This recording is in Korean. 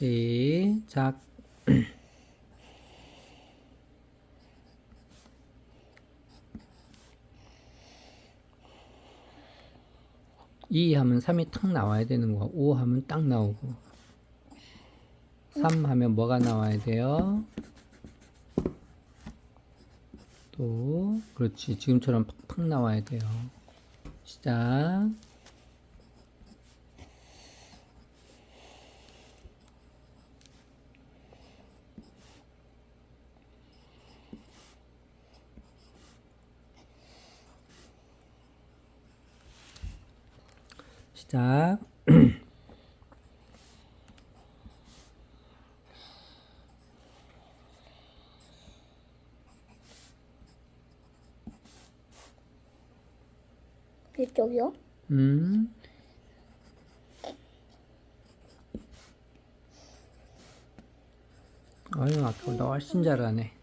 시작. 이 하면 3이 탁 나와야 되는 거. 5 하면 딱 나오고. 3 하면 뭐가 나와야 돼요? 또 그렇지. 지금처럼 팍팍 나와야 돼요. 시작. 시작. 이쪽이요? 음. 아유, 아까보다 훨씬 잘하네.